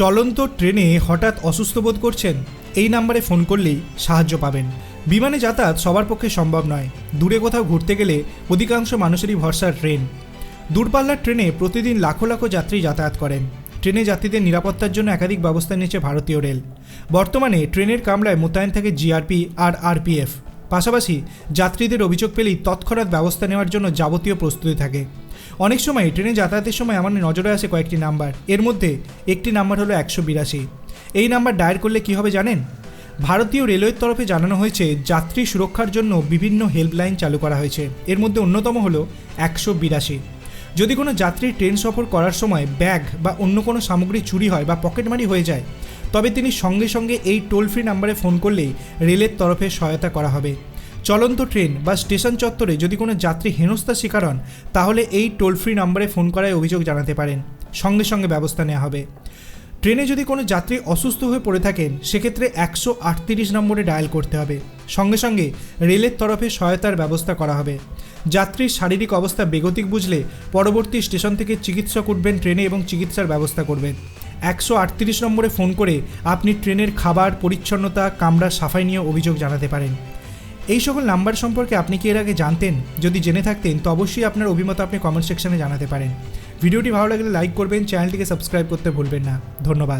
চলন্ত ট্রেনে হঠাৎ অসুস্থ বোধ করছেন? এই নাম্বারে ফোন করলেই সাহায্য পাবেন। বিমানে যাতায়াত সবার পক্ষে সম্ভব নয়। দূরে কোথাও ঘুরতে গেলে অধিকাংশ মানুষেরই ভরসার ট্রেন। দূরপাল্লার ট্রেনে প্রতিদিন লাখো লাখো যাত্রী যাতায়াত করেন। ট্রেনে যাত্রীদের নিরাপত্তার জন্য একাধিক ব্যবস্থা নিয়েছে ভারতীয় রেল। বর্তমানে ট্রেনের কামরায় মোতায়েন থাকে জিআরপি আর আরপিএফ। পাশাপাশি যাত্রীদের অভিযোগ পেলেই তৎক্ষণাৎ ব্যবস্থা নেওয়ার জন্য যাবতীয় প্রস্তুতি থাকে। অনেক সময় ট্রেনে যাতায়াতের সময় আমার নজরে আসে কয়েকটি নাম্বার। এর মধ্যে একটি নাম্বার হলো একশো বিরাশি। এই নাম্বার ডায়াল করলে কী হবে জানেন? ভারতীয় রেলওয়ের তরফে জানানো হয়েছে যাত্রী সুরক্ষার জন্য বিভিন্ন হেল্পলাইন চালু করা হয়েছে। এর মধ্যে অন্যতম হলো একশো বিরাশি। যদি কোনো যাত্রী ট্রেন সফর করার সময় ব্যাগ বা অন্য কোনো সামগ্রী চুরি হয় বা পকেটমারি হয়ে যায়, তবে তিনি সঙ্গে সঙ্গে এই টোল ফ্রি নাম্বারে ফোন করলেই রেলের তরফে সহায়তা করা হবে। চলন্ত ট্রেন বা স্টেশন চত্বরে যদি কোনো যাত্রী হেনস্থার শিকার হন, তাহলে এই টোল ফ্রি নাম্বারে ফোন করায় অভিযোগ জানাতে পারেন। সঙ্গে সঙ্গে ব্যবস্থা নেওয়া হবে। ট্রেনে যদি কোনো যাত্রী অসুস্থ হয়ে পড়ে থাকেন, সেক্ষেত্রে একশো আটত্রিশ নম্বরে ডায়াল করতে হবে। সঙ্গে সঙ্গে রেলের তরফে সহায়তার ব্যবস্থা করা হবে। যাত্রীর শারীরিক অবস্থা বেগতিক বুঝলে পরবর্তী স্টেশন থেকে চিকিৎসক উঠবেন ট্রেনে এবং চিকিৎসার ব্যবস্থা করবেন। একশো আটত্রিশ নম্বরে ফোন করে আপনি ট্রেনের খাবার, পরিচ্ছন্নতা, কামরা, সাফাই নিয়ে অভিযোগ জানাতে পারেন। এই সকল নাম্বার সম্পর্কে আপনি কি এর আগে জানতেন? যদি জেনে থাকতেন, তো অবশ্যই আপনার অভিমত আপনি কমেন্ট সেকশনে জানাতে পারেন। ভিডিওটি ভালো লাগলে লাইক করবেন চ্যানেলটিকে সাবস্ক্রাইব করতে ভুলবেন না। ধন্যবাদ।